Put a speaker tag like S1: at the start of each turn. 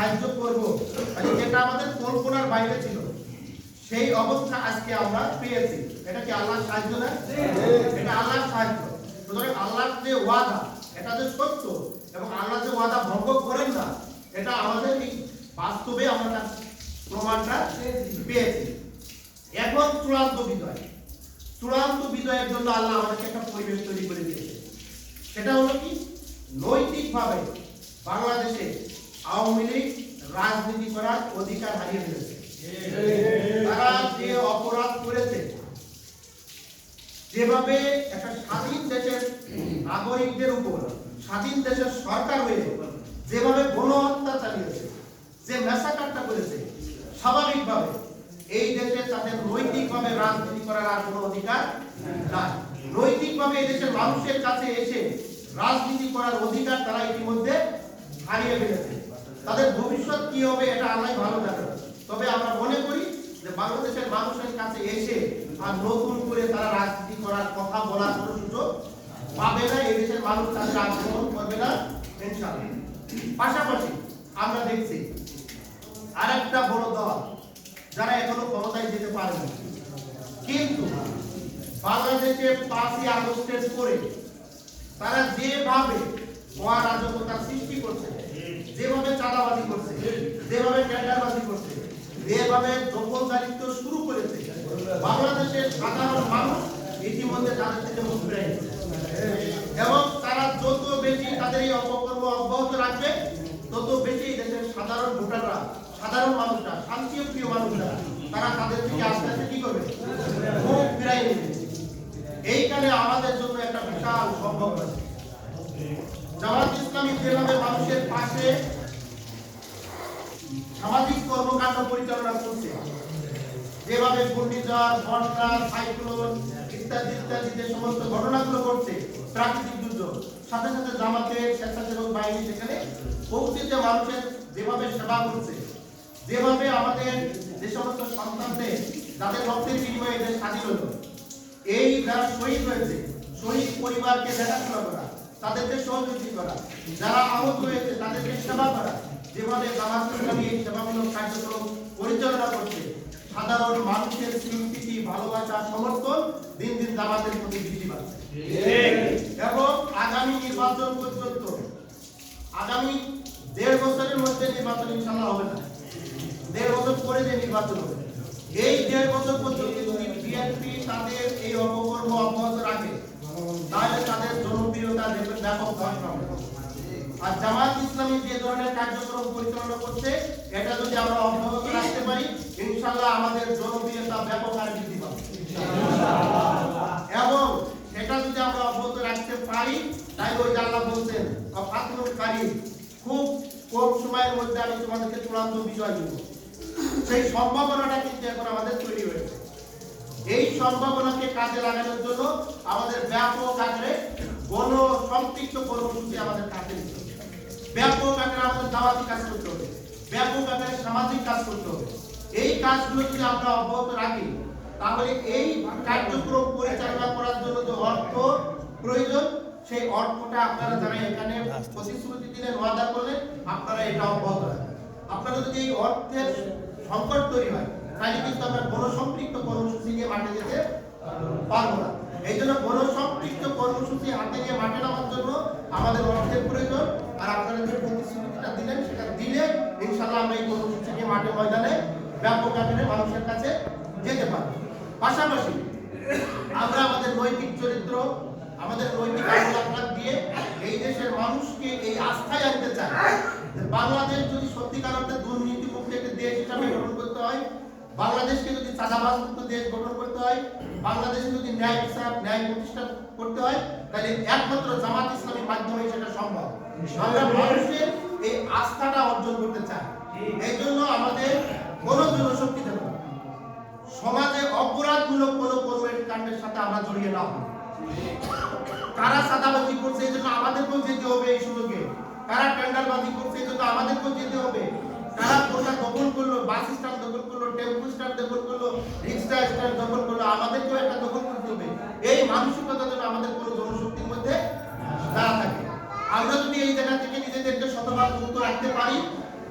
S1: সাহায্য করব। মানে যেটা আমাদের কল্পনার বাইরে ছিল, সেই অবস্থা আজকে আমরা পেয়েছি। এটা কি আল্লাহর সাহায্য না? এটা আল্লাহর সাহায্য। সুতরাং আল্লাহর যে ওয়াদা, এটা যে সত্য এবং আল্লাহ যে ওয়াদা ভঙ্গ করেন না, এটা আমাদের এই বাস্তবে আমরা প্রমাণটা পেয়েছি। এখন চূড়ান্ত বিজয়। চূড়ান্ত বিজয়ের জন্য আল্লাহ আমাদেরকে একটা পরিবেশ তৈরি করে দিয়েছে। সেটা হলো কি? নৈতিকভাবে বাংলাদেশে আওয়ামী লীগ রাজনীতি করার অধিকার হারিয়ে ফেলেছে। তারা যে অপরাধ করেছে যেভাবে একটা স্বাধীন দেশের নাগরিকদের উপর স্বাধীন দেশের সরকার হয়ে যেভাবে গণহত্যা চালিয়েছে যে মেসাকারটা করেছে স্বাভাবিকভাবে এই দেশে তাদের নৈতিকভাবে রাজনীতি করার আর কোনো অধিকার নাই। নৈতিকভাবে এই দেশের মানুষের কাছে এসে রাজনীতি করার অধিকার তারা ইতিমধ্যে হারিয়ে ফেলেছে। তাদের ভবিষ্যৎ কি হবে এটা আল্লাহ ভালো জানে। তবে আমরা মনে করি যে বাংলাদেশের মানুষের কাছে এসে আর নতুন করে তারা রাজনীতি করার কথা বলার কোনো সুযোগ পাবে না এই দেশের মানুষ তাদের আক্রমণ করবে না পাশাপাশি আমরা দেখছি আরেকটা বড় দল যারা এখনও ক্ষমতায় যেতে পারেনি। কিন্তু বাংলাদেশে পাঁচই আগস্টের পরে তারা যেভাবে অরাজকতা সৃষ্টি করছে যেভাবে চাঁদাবাজি করছে, যেভাবে টেন্ডারবাজি করছে, যেভাবে দখলদারিত্ব শুরু করেছে, বাংলাদেশের সাধারণ মানুষ ইতিমধ্যে তাদের থেকে মুখ ফিরে এবং তারা যত বেশি তাদের এই অপকর্ম অব্যাহত রাখবে, তত বেশি দেশের সাধারণ ভোটাররা, সাধারণ মানুষরা শান্তিপ্রিয় মানুষরা, তারা তাদের থেকে আস্তে আস্তে কি করবে? মুখ ফিরাই নেবে। এইখানে আমাদের জন্য একটা বিশাল সম্ভব আছে জামাত ইসলামী যেভাবে মানুষের পাশে সামাজিক কর্মকাণ্ড পরিচালনা করছে, যেভাবে ঘূর্ণিঝড় বর্ষা সাইক্লোন ইত্যাদি ইত্যাদি যে সমস্ত ঘটনাগুলো ঘটছে, প্রাকৃতিক দুর্যোগ, সাথে সাথে জামাতের স্বেচ্ছাসেবক বাহিনী সেখানে পৌঁছেছে মানুষের যেভাবে সেবা করছে, যেভাবে আমাদের যে সমস্ত সন্তানদের, যাদের রক্তের বিনিময়ে দেশ স্বাধীন হলো, এই যারা শহীদ হয়েছে, শহীদ পরিবারকে দেখাশোনা করা তাদেরকে সহযোগী করা। যারা আহত হয়েছে, তাদেরকে সেবা করা। যেভাবে জামাত এই সেবামূলক কার্যক্রম পরিচালনা করছে, সাধারণ মানুষের স্বীকৃতি, ভালোবাসা, সমর্থন দিন দিন জামাতের প্রতি বৃদ্ধি পাচ্ছে। এবং আগামী নির্বাচন পর্যন্ত, আগামী দেড় বছরের মধ্যে নির্বাচন ইনশাল্লাহ হবে না। দেড় বছর পরে যে নির্বাচন হবে। এই দেড় বছর পর্যন্ত যদি বিএনপি তাদের এই অপকর্ম অব্যাহত রাখে, তাহলে তাদের দেখবেন আর জামাত ইসলামী যে ধরনের কার্যক্রম পরিচালনা করছে, এটা যদি আমরা অব্যাহত রাখতে পারি, ইনশাআল্লাহ আমাদের জনপ্রিয়তা ব্যাপক হারে বৃদ্ধি পাবে। এবং সেটা যদি আমরা অব্যাহত রাখতে পারি, তাই ওই আল্লাহ বলছেন ফাতনুল কারি খুব কম সময়ের মধ্যে আমি তোমাদেরকে চূড়ান্ত বিজয় দেব। সেই সম্ভাবনাটা কিন্তু এখন আমাদের তৈরি হয়েছে। এই সম্ভাবনাকে কাজে লাগানোর জন্য আমাদের ব্যাপক আকারে গণ সম্পৃক্ত কর্মসূচি আমাদের কাছে নিতে হবে। ব্যাপক আকারে আমাদের দাওয়াতি কাজ করতে হবে। ব্যাপক আকারে সামাজিক কাজ করতে হবে। এই কাজগুলো যদি আমরা অব্যাহত রাখি, তাহলে এই কার্যক্রম পরিচালনা করার জন্য যে অর্থ প্রয়োজন, সেই অর্থটা আপনারা যারা এখানে প্রতিশ্রুতি দিলেন, ওয়াদা করলেন, আপনারা এটা অব্যাহত রাখবেন। আপনারা যদি এই অর্থের সংকট তৈরি হয়, তাহলে কিন্তু আমরা গণসম্পৃক্ত কর্মসূচি নিয়ে মাঠে যেতে পারব এই জন্য গণসম্পৃক্ত কর্মসূচি হাতে নিয়ে মাঠে নামার জন্য আমাদের অর্থের প্রয়োজন, আর আপনারা যে প্রতিশ্রুতিটা দিলেন সেটা দিলে ইনশাল্লাহ আমরা এই কর্মসূচি মাঠে ময়দানে ব্যাপক আকারে মানুষের কাছে যেতে পারব। পাশাপাশি আমরা আমাদের নৈতিক চরিত্র, আমাদের নৈতিক আপনার দিয়ে এই দেশের মানুষকে এই আস্থায় আনতে চাই। বাংলাদেশ যদি সত্যিকার অর্থে দুর্নীতি মুক্ত একটি দেশ হিসাবে গঠন করতে হয় বাংলাদেশকে যদি চাঁদাবাজ মুক্ত দেশ গঠন করতে হয় বাংলাদেশে যদি ন্যায় বিচার, ন্যায় প্রতিষ্ঠা করতে হয়, তাহলে একমাত্র জামাত ইসলামীর মাধ্যমে সেটা সম্ভব। আমরা মানুষের এই আস্থাটা অর্জন করতে চাই। এই জন্য আমাদের কোনো জনশক্তি দেব। সমাজে অপরাধমূলক কোনো কর্মের কাণ্ডের সাথে আমরা জড়িয়ে না কারা সাদাবাজি করছে, এই জন্য আমাদেরকেও যেতে হবে এই সুযোগে। কারা টেন্ডারবাজি করছে, এই জন্য আমাদেরকেও যেতে হবে। কারা কোনটা দখল করল, বাস স্ট্যান্ড দখল করল, টেম্পু স্ট্যান্ড দখল করল, রিক্সা স্ট্যান্ড দখল করল, আমাদেরকেও একটা দখল করতে হবে। এই মানসিকতা যেন আমাদের কোনো জনশক্তির মধ্যে না থাকে। আমরা যদি এই জায়গা থেকে নিজেদেরকে শতভাগ মুক্ত রাখতে পারি